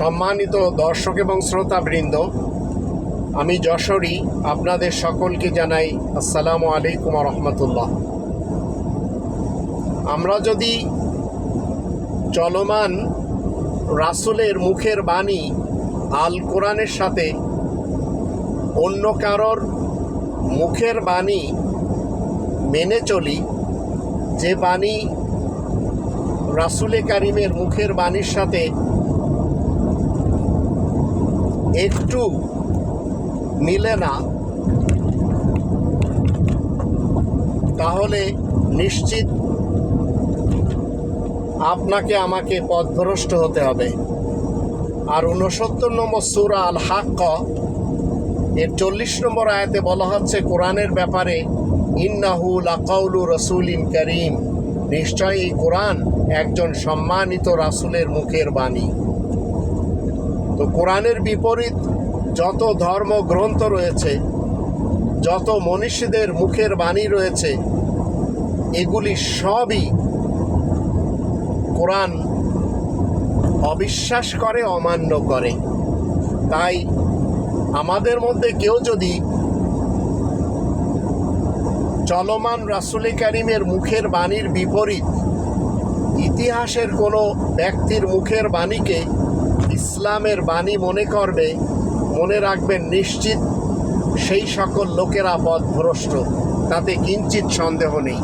সম্মানিত দর্শক এবং শ্রোতাবৃন্দ, আমি যশোরী, আপনাদের সকলকে জানাই আসসালামু আলাইকুম রহমতুল্লাহ। আমরা যদি চলমান রাসুলের মুখের বাণী আল কোরআনের সাথে অন্য কারোর মুখের বাণী মেনে চলি, যে বাণী রাসুলে কারিমের মুখের বাণীর সাথে একটু মিলে না, তাহলে নিশ্চিত আপনাকে আমাকে পথভ্রষ্ট হতে হবে। আর উনসত্তর নম্বর সুরা আল হাক্ক এর চল্লিশ নম্বর আয়াতে বলা হচ্ছে, কোরআনের ব্যাপারে ইন্নাহুল ইন্নাহু লাকাউলু রসুলিন করিম। নিশ্চয়ই কোরআন একজন সম্মানিত রাসুলের মুখের বাণী। তো কোরআনের বিপরীত যত ধর্মগ্রন্থ রয়েছে, যত মনীষীদের মুখের বাণী রয়েছে, এগুলি সবই কোরআন অবিশ্বাস করে, অমান্য করে। তাই আমাদের মধ্যে কেউ যদি চলমান রাসুলে কারিমের মুখের বাণীর বিপরীত ইতিহাসের কোনো ব্যক্তির মুখের বাণীকে ইসলামের বাণী মনে করবে, মনে রাখবেন নিশ্চিত সেই সকল লোকেরা পথভ্রষ্ট, তাতে কিঞ্চিত সন্দেহ নেই।